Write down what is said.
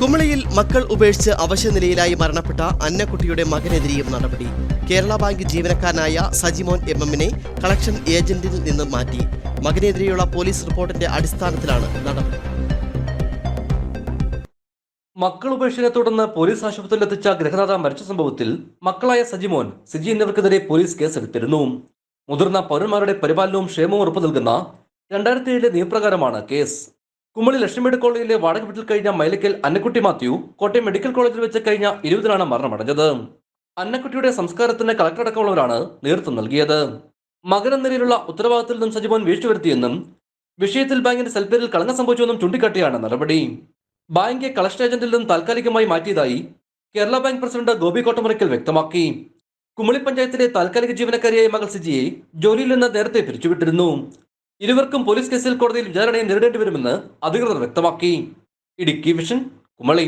കുമളിയിൽ മക്കൾ ഉപേക്ഷിച്ച് അവശനിലയിലായി മരണപ്പെട്ട അന്നക്കുട്ടിയുടെ മകനെതിരെയും നടപടി. കേരള ബാങ്ക് ജീവനക്കാരനായ സജിമോൻ എം എമ്മിനെ കളക്ഷൻ ഏജന്റിൽ നിന്ന് മാറ്റി. മകനെതിരെയുള്ള പോലീസ് റിപ്പോർട്ടിന്റെ അടിസ്ഥാനത്തിലാണ് നടപടി. മക്കൾ ഉപേക്ഷയെ തുടർന്ന് പോലീസ് ആശുപത്രിയിൽ എത്തിച്ച ഗൃഹനാഥ മരിച്ച സംഭവത്തിൽ മക്കളായ സജിമോൻ സിജി എന്നിവർക്കെതിരെ പോലീസ് കേസെടുത്തിരുന്നു മുതിർന്ന പൗരന്മാരുടെ പരിപാലനവും ക്ഷേമവും ഉറപ്പു നൽകുന്ന രണ്ടായിരത്തി ഏഴിലെ നിയമപ്രകാരമാണ് കേസ്. കുമളി ലക്ഷ്മിയുടെ കോളേജിലെ വാടക വീട്ടിൽ കഴിഞ്ഞ മൈലക്കൽ അന്നക്കുട്ടി മാത്യു കോട്ടയം മെഡിക്കൽ കോളേജിൽ വെച്ച് കഴിഞ്ഞ ഇരുപതിനാണ് മരണമടഞ്ഞത്. അന്നക്കുട്ടിയുടെ സംസ്കാരത്തിന് കളക്ടർ അടക്കമുള്ളവരാണ് നേതൃത്വം നൽകിയത്. മകനെന്ന നിലയിലുള്ള ഉത്തരവാദിത്തത്തിൽ നിന്നും സജീവൻ വീഴ്ച വരുത്തിയെന്നും വിഷയത്തിൽ ബാങ്കിന്റെ സെൽപേരിൽ കളങ്കം സംഭവിച്ചുവെന്നും ചൂണ്ടിക്കാട്ടിയാണ് നടപടി. ബാങ്ക് കളക്ഷൻ ഏജന്റിൽ നിന്നും താൽക്കാലികമായി മാറ്റിയതായി കേരള ബാങ്ക് പ്രസിഡന്റ് ഗോപി കോട്ടമുറിക്കൽ വ്യക്തമാക്കി. കുമളി പഞ്ചായത്തിലെ താൽക്കാലിക ജീവനക്കാരിയായ മകൾ സിജിയെ ജോലിയിൽ നിന്ന് നേരത്തെ പിരിച്ചുവിട്ടിരുന്നു. ഇരുവർക്കും പോലീസ് കേസിൽ കോടതിയിൽ വിചാരണയെ നേരിടേണ്ടി വരുമെന്ന് അധികൃതർ വ്യക്തമാക്കി. ഇടുക്കി വിഷൻ കുമളി.